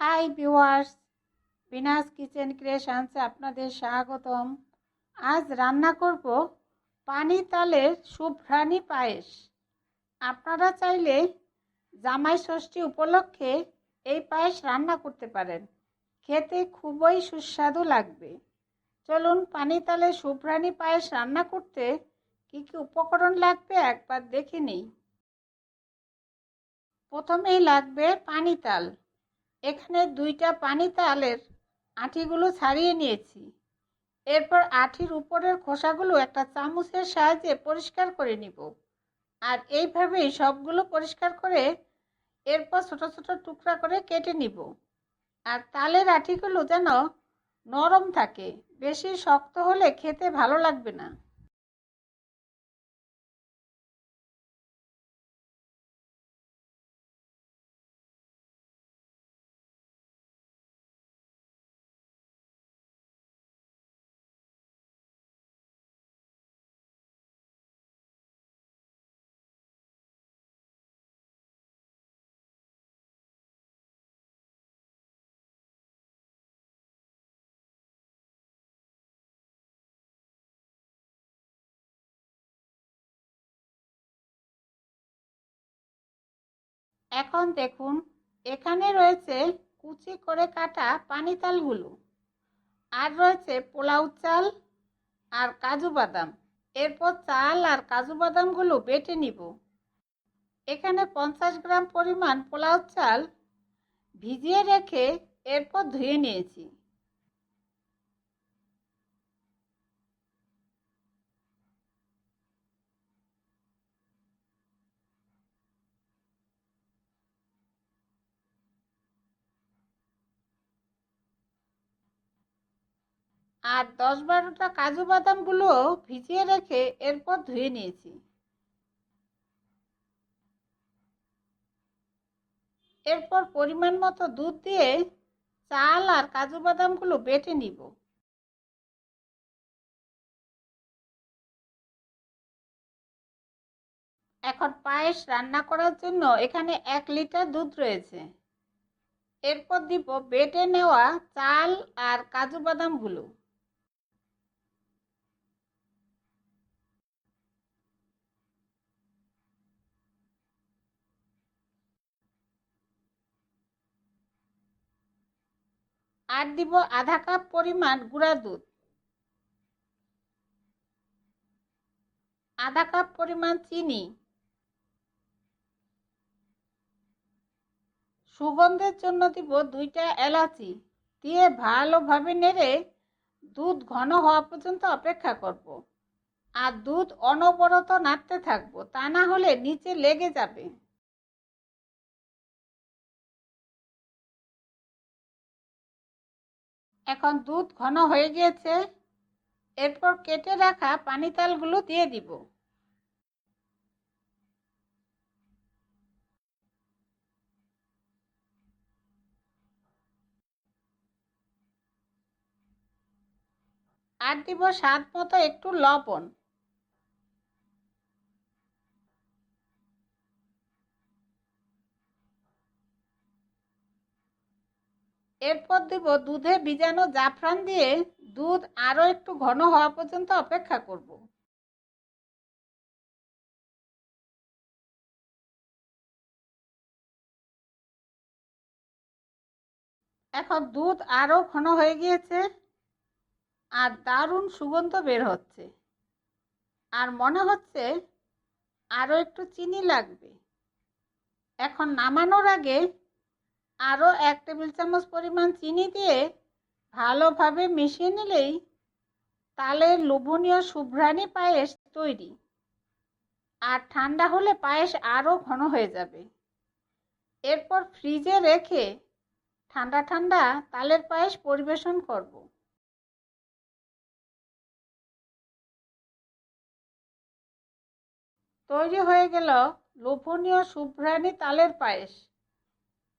High viewers, Bina's kitchen ক্রিয়েশনসে আপনাদের স্বাগতম। আজ রান্না করব পানি তালের সুভ্রাণী পায়েস। আপনারা চাইলে জামাই ষষ্ঠী উপলক্ষে এই পায়েস রান্না করতে পারেন। খেতে খুবই সুস্বাদু লাগবে। চলুন পানি তালের সুভ্রাণী পায়েস রান্না করতে কী কী উপকরণ লাগবে একবার দেখে নিই। প্রথমেই লাগবে পানি তাল। এখানে দুইটা পানি তালের আঁটিগুলো ছাড়িয়ে নিয়েছি। এরপর আঁটির উপরের খোসাগুলো একটা চামচের সাহায্যে পরিষ্কার করে নিব। আর এইভাবেই সবগুলো পরিষ্কার করে এরপর ছোট ছোট টুকরা করে কেটে নিব। আর তালের আঁটিগুলো যেন নরম থাকে, বেশি শক্ত হলে খেতে ভালো লাগবে না। এখন দেখুন, এখানে রয়েছে কুচি করে কাটা পানি তালগুলো। আর রয়েছে পোলাউ চাল আর কাজু বাদাম। এরপর চাল আর কাজু বাদামগুলো বেটে নিব। এখানে পঞ্চাশ গ্রাম পরিমাণ পোলাও চাল ভিজিয়ে রেখে এরপর ধুয়ে নিয়েছি। আর দশ বারোটা কাজু বাদামগুলো ভিজিয়ে রেখে এরপর ধুয়ে নিয়েছি। এরপর পরিমাণ মতো দুধ দিয়ে চাল আর কাজু বাদামগুলো বেটে নিব। এখন পায়েস রান্না করার জন্য এখানে এক লিটার দুধ রয়েছে। এরপর দিব বেটে নেওয়া চাল আর কাজু বাদামগুলো আর দিব আধা কাপ পরিমাণ গুঁড়া দুধ। আধা কাপ পরিমাণ চিনি। সুগন্ধের জন্য দিব দুইটা এলাচি। দিয়ে ভালোভাবে নেড়ে দুধ ঘন হওয়া পর্যন্ত অপেক্ষা করব। আর দুধ অনবরত নাড়তে থাকব, তা না হলে নিচে লেগে যাবে। এখন দুধ ঘন হয়ে গিয়েছে, এরপর কেটে রাখা পানি তালগুলো দিয়ে দিব। আর দিব স্বাদ মতো একটু লবণ। এরপর দিব দুধে ভিজানো জাফরান দিয়ে দুধ আরও একটু ঘন হওয়া পর্যন্ত অপেক্ষা করব। এখন দুধ আরও ঘন হয়ে গিয়েছে আর দারুণ সুগন্ধ বের হচ্ছে। আর মনে হচ্ছে আরও একটু চিনি লাগবে। এখন নামানোর আগে আরও এক টেবিল চামচ পরিমাণ চিনি দিয়ে ভালোভাবে মিশিয়ে নিলেই তালের লোভনীয় সুভ্রাণী পায়েস তৈরি। আর ঠান্ডা হলে পায়েস আরও ঘন হয়ে যাবে। এরপর ফ্রিজে রেখে ঠান্ডা ঠান্ডা তালের পায়েস পরিবেশন করব। তৈরি হয়ে গেল লোভনীয় সুভ্রাণী তালের পায়েস।